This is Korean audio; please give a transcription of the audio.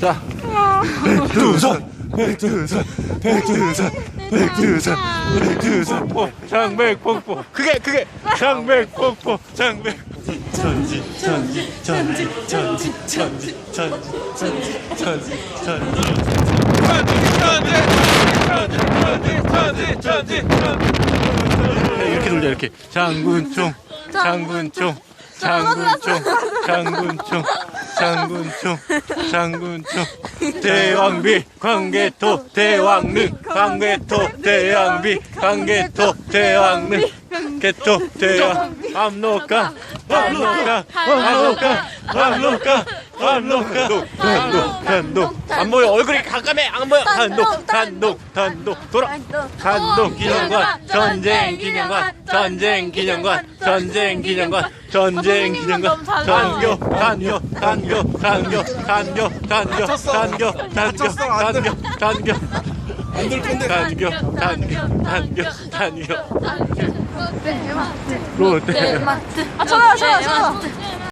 자, 백두산, 백두산, 백두산, 백두산, 백두산, 어, 장백폭포. 그게 그게 장백폭포, 장백. 천지, 천지, 천지, 천지, 천지, 천지, 천지, 천지, 천지, 천지, 천지, 천지, 천지. 이렇게 돌자 이렇게. 장군총, 장군총, 장군총, 장군총, 장군총, 장군총. 대왕비 광개토 대왕릉 광개토 대왕비 광개토 대왕릉 개토 대왕 압록강 압록강 압록강 압록 강 압록강 단독 단독 안 보여 얼굴이 깜깜해 안 보여 단독 단독 단독 돌아 단독 기념관 전쟁 기념관 전쟁 기념관 전쟁 기념관 전쟁 기념관 단교 단교 단교 단교 단교 단교 단교 단교 단교 단교 안될 건데. 단교 단교 단교 단교 롯데마트 롯데 롯데마트 아, 저요, 저요, 저요.